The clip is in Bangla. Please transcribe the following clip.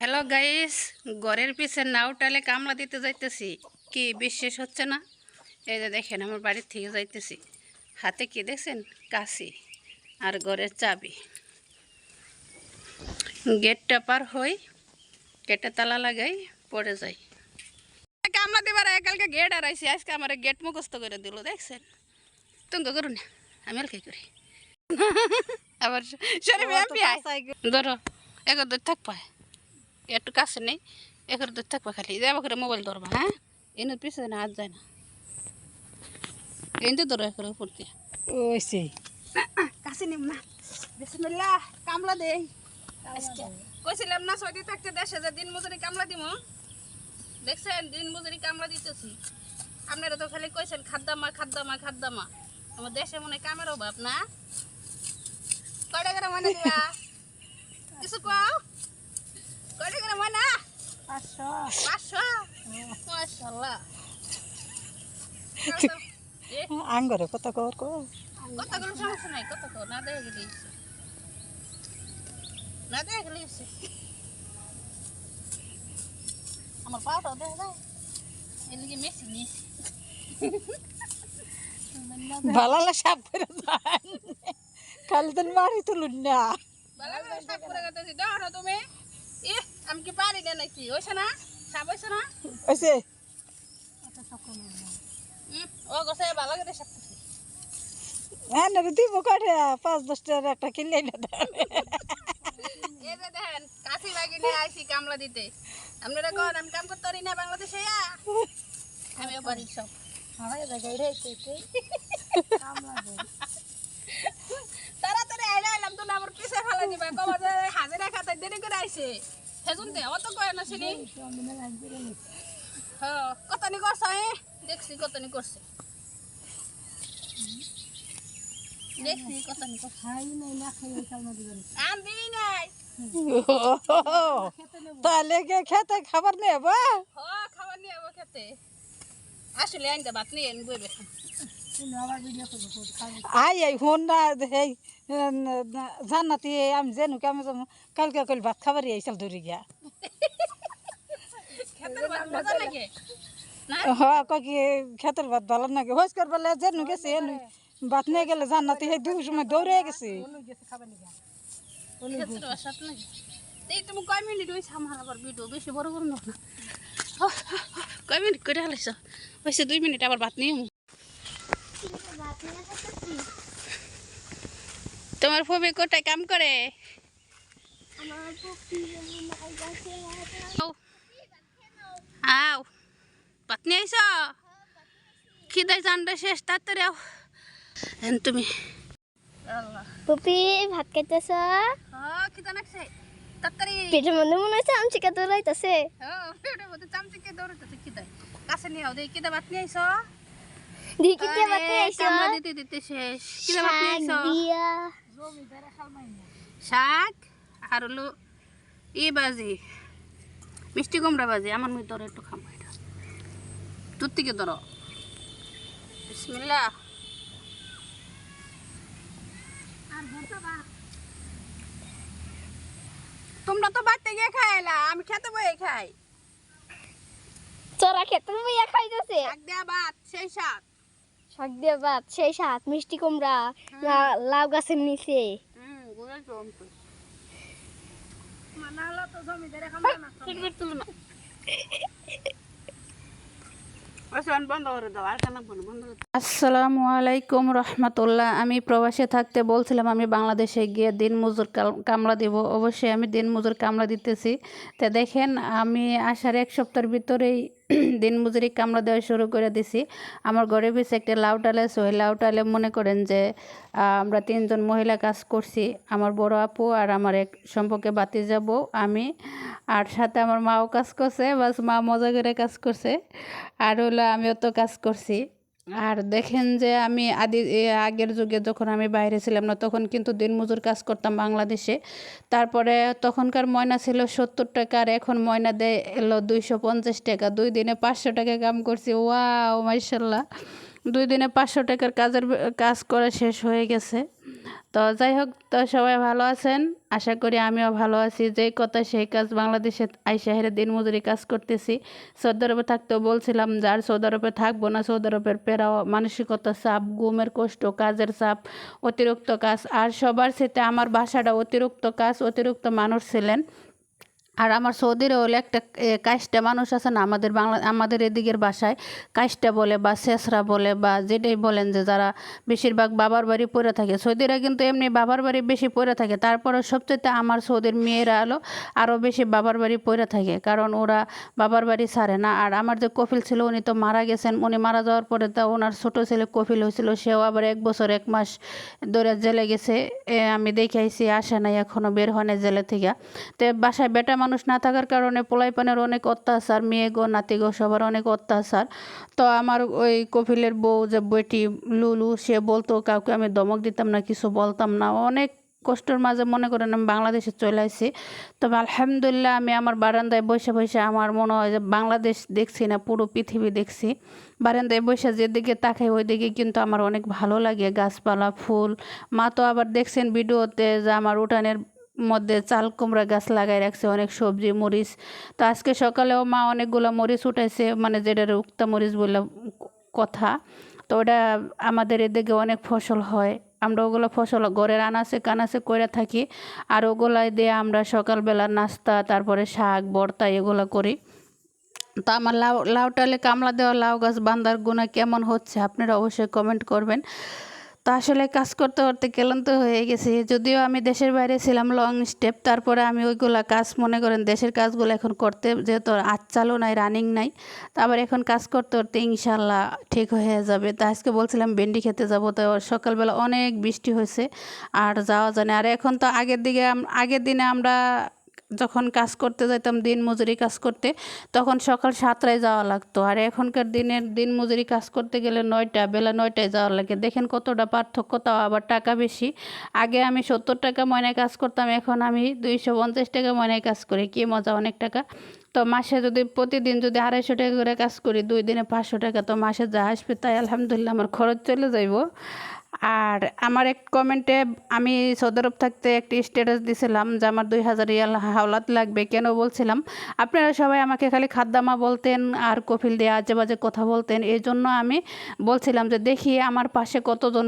হ্যালো গাইস ঘরের পিছে নাও টালে কামলা দিতে যাইতেছি। কি বিশ্বাস হচ্ছে না? এই যে দেখেন আমার বাড়ির থেকে যাইতেছি। হাতে কি দেখছেন? কাশি আর ঘরের চাবি। গেটটা পার হই গেটে তালা লাগাই পড়ে যাই। কামলা দিবার আগে কালকে গেট আড়াইছি আজকে আমার গেট মুখস্ত করে দিল দেখছেন? তুমি করুন আমি আর কি করি? আবার ধরো এগো দূর থাক পায়। একটু কাছে নেই এখানে দূর থাকবা খালি। যাব করে মোবাইল ধরবা হ্যাঁ? এনে পিছনে না হাত যায় না। এনে ধরো এখানে উপর দিয়ে। ওইসে কাছে নিম না। বিসমিল্লাহ কামলা দেই। কইছিলাম না থাকতে দেশে যে দিন মজুরি কামলা দিব দেখছেন দিন মজুরি কামলা দিতেছি। আপনারা তো খালি কইছেন খাদ্দামা খাদ্দামা খাদ্দামা। আমার দেশে মনে কামের অভাব না। করে মনে দিবা কিছু কও কয়টা করে মনে পাঁচশো পাঁচশো মাশাল্লাহ এ, আঙ্গরে কত কর কর কতগুলো সমস্যা নাই কত তো না দেখে গেলে না দেখে গেলে আমার পাওয়াটাও দেখা যায়। এদিকে মেসি মেসি বালালা সাপ করে যান কালি দিন মারি তুলুন না। করে সাপ করে না তুমি। ই আমি কি পারি না নাকি? হয়েছে না? সাপ হয়েছে না ওইসে ও গছে ভালো করে সাপ হ্যাঁ না দিব কাটে পাঁচ দশ টাকার একটা কিনলে না দেন। এই যে দেখেন কাশি লাগি নিয়ে আইসি কামলা দিতে। আপনারা কন আমি কাম করতে পারি না বাংলাদেশে? আমিও পারি সব তাড়াতাড়ি আইলে আইলাম তো আমার পিছে ফেলে দিবে। কবা যে হাজিরা খাতে দেরি করে আইছে। সেজুন দে অত কয় না শুনি হ্যাঁ কতনি করছ এ দেখছি কতনি করছে। দেখছি কতনি করছে। আমি দিই নাই। তাহলে গে খেতে খাবার নেই বা হ খাবার নিয়ে যাব খেতে। আসলে আনতে ভাত নিয়ে বইবে আই আই হন না সেই জান্নাতি আমি কেমন যাব কালকে কইল ভাত খাবারই আইসাল ধরে গিয়া খেতে ভাত মজা লাগে না হ কি খেতের ভাত ভালো নাকি হোস করবার জানো গেছে ভাত নিয়ে গেলে জান্নাতি সেই দুই সময় দৌড়ে গেছে তুমি কয় মিনিট হয়েছে আমার আবার ভিডিও বেশি বড় বড় না কয় মিনিট করে হালাইছ হয়েছে দুই মিনিট আবার ভাত নিয়ে আমু। তোমার ফবি কোটায় কাম করে? আও। নিয়ে আইস খিদাই জানটা শেষ তাড়াতাড়ি আও। এন তুমি। পুপি ভাত খাইতেছ? হ্যাঁ খিদা লাগছে। তাড়াতাড়ি। পেটের মধ্যে মনে হচ্ছে আমচি কাতে লাইতেছে হ্যাঁ পেটের মধ্যে চামচিকে দৌড়াতেছে খিদাই কাছে নিয়ে আও দেখি কিদা ভাত নিয়ে আইস দেখি কে ভাত আরে, খাইছ কামড়া দিতে দিতে শেষ। কিদা ভাত নিয়ে আইস শাক আর হলো ই বাজি মিষ্টি কুমড়া বাজি আমার মুই ধরো একটু এটা। তোর থেকে ধরো। বিসমিল্লাহ। তোমরা তো বাড়তে গিয়ে খাইলা আমি খেতে বই খাই। চড়া খেতে বইয়া খাইতেছে শাক দেয়া ভাত সেই শাক। শাক দিয়া ভাত সেই শাক মিষ্টি কুমড়া লাউ গাছের নিচে। জম তো আসসালামু আলাইকুম রহমতুল্লাহ। আমি প্রবাসে থাকতে বলছিলাম আমি বাংলাদেশে গিয়ে দিন মজুর কামলা দিব। অবশ্যই আমি দিন মজুর কামলা দিতেছি। তা দেখেন আমি আসার এক সপ্তাহের ভিতরেই দিন মজুরি কামলা দেওয়া শুরু করে দিছি। আমার ঘরে বেশি একটা লাউ টালে ওই লাউ টালে মনে করেন যে আমরা তিনজন মহিলা কাজ করছি। আমার বড় আপু আর আমার এক সম্পর্কে বাতি যাব আমি। আর সাথে আমার মাও কাজ করছে, বাস মা মজা করে কাজ করছে। আর হলো আমিও তো কাজ করছি। আর দেখেন যে আমি আদি আগের যুগে যখন আমি বাইরে ছিলাম না, তখন কিন্তু দিনমজুর কাজ করতাম বাংলাদেশে। তারপরে তখনকার ময়না ছিল সত্তর টাকা আর এখন ময়না দেয় এলো দুইশো পঞ্চাশ টাকা। দুই দিনে পাঁচশো টাকা কাম করছি। ওয়া ও মাইশাল্লাহ দুই দিনে পাঁচশো টাকার কাজের, কাজ করা শেষ হয়ে গেছে। তো যাই হোক, তো সবাই ভালো আছেন? আশা করি আমিও ভালো আছি। যে কথা সেই কাজ বাংলাদেশে আইসা হেরে দিন মজুরি কাজ করতেছি। সৌদি আরবে থাকতেও বলছিলাম যে আর সৌদি আরবে থাকব না। সৌদি আরবের পেরাও মানসিকতা চাপ গুমের কষ্ট, কাজের চাপ, অতিরিক্ত কাজ। আর সবার সাথে আমার বাসাটা অতিরিক্ত কাজ, অতিরিক্ত মানুষ ছিলেন। আর আমার সৌদির হলে একটা কাইস্টা মানুষ আছে না, আমাদের বাংলা, আমাদের এদিকের বাসায় কাইস্টা বলে বা শেষরা বলে বা যেটাই বলেন যে যারা বেশিরভাগ বাবার বাড়ি পড়ে থাকে, সৌদিরা কিন্তু এমনি বাবার বাড়ি বেশি পড়ে থাকে। তারপরে সবচেয়ে আমার সৌদির মেয়েরা আলো আরও বেশি বাবার বাড়ি পড়ে থাকে, কারণ ওরা বাবার বাড়ি ছাড়ে না। আর আমার যে কফিল ছিল, উনি তো মারা গেছেন, উনি মারা যাওয়ার পরে তা ওনার ছোটো ছেলে কফিল হয়েছিল, সেও আবার এক বছর, এক মাস ধরে জেলে গেছে। আমি দেখে আইসি আসে নাই এখনও বের হয় না জেলে থেকে। তো বাসায় বেটা মানুষ না থাকার কারণে পোলাইপানের অনেক অত্যাচার মেয়ে গো নাতি গো সবার অনেক অত্যাচার। তো আমার ওই কপিলের বউ যে বেটি লুলু, সে বলতো, কাউকে আমি দমক দিতাম না, কিছু বলতাম না। অনেক কষ্টের মাঝে মনে করেন আমি বাংলাদেশে চলে আসি তবে আলহামদুলিল্লাহ আমি আমার বারান্দায় বসে বসে আমার মনে হয় যে বাংলাদেশ দেখছি না, পুরো পৃথিবী দেখছি। বারান্দায় বসে যেদিকে তাকাই ওই দিকে কিন্তু আমার অনেক ভালো লাগে। গাছপালা, ফুল, মা তো আবার দেখছেন ভিডিওতে যে আমার উঠানের মধ্যে চাল, কুমড়া গাছ লাগাই রাখছে, অনেক সবজি, মরিচ। তো আজকে সকালেও মা অনেকগুলো মরিচ উঠাইছে মানে যেটা উক্তা মরিচ বলে কথা। তো ওটা আমাদের এদিকে অনেক ফসল হয়। আমরা ওগুলো ফসল ঘরের আনাচে কানাচে করে থাকি, আর ওগুলাই দিয়ে আমরা সকালবেলা নাস্তা, তারপরে শাক, ভর্তা এগুলো করি। তো আমার লাউ লাউটালে কামলা দেওয়া লাউ গাছ বান্দার গুণা কেমন হচ্ছে, আপনারা অবশ্যই কমেন্ট করবেন। তো আসলে কাজ করতে করতে ক্লান্ত হয়ে গেছি। যদিও আমি দেশের বাইরে ছিলাম লং স্টেপ তারপরে আমি ওইগুলা কাজ, মনে করেন দেশের কাজগুলো এখন করতে যেহেতু চালু নাই রানিং নাই, তো আবার এখন কাজ করতে করতে ইনশাল্লাহ ঠিক হয়ে যাবে। তো আজকে বলছিলাম ভেন্ডি খেতে যাব, তো সকালবেলা অনেক বৃষ্টি হয়েছে, আর যাওয়া যায় না। আর এখন তো আগের দিকে আগের দিনে আমরা যখন কাজ করতে যেতাম দিন মজুরি কাজ করতে, তখন সকাল সাতটায় যাওয়া লাগতো। আর এখনকার দিনের দিন মজুরি কাজ করতে গেলে নয়টা, বেলা নয়টায় যাওয়া লাগে। দেখেন কতটা পার্থক্য, তাও আবার টাকা বেশি। আগে আমি সত্তর টাকা ময়নায় কাজ করতাম, এখন আমি দুইশো পঞ্চাশ টাকা ময়নায় কাজ করি। কি মজা, অনেক টাকা। তো মাসে যদি, প্রতিদিন যদি আড়াইশো টাকা করে কাজ করি, দুই দিনে পাঁচশো টাকা তো মাসে যা আসবে তাই আলহামদুলিল্লাহ আমার খরচ চলে যাইব। আর আমার এক কমেন্টে আমি সদরব থাকতে একটি স্ট্যাটাস দিছিলাম যে আমার দুই হাজার ইয়াল হাওলাত লাগবে, কেন বলছিলাম? আপনারা সবাই আমাকে খালি খাদ্দামা বলতেন আর কফিল দিয়ে আজে বাজে কথা বলতেন এই জন্য আমি বলছিলাম যে দেখি আমার পাশে কতজন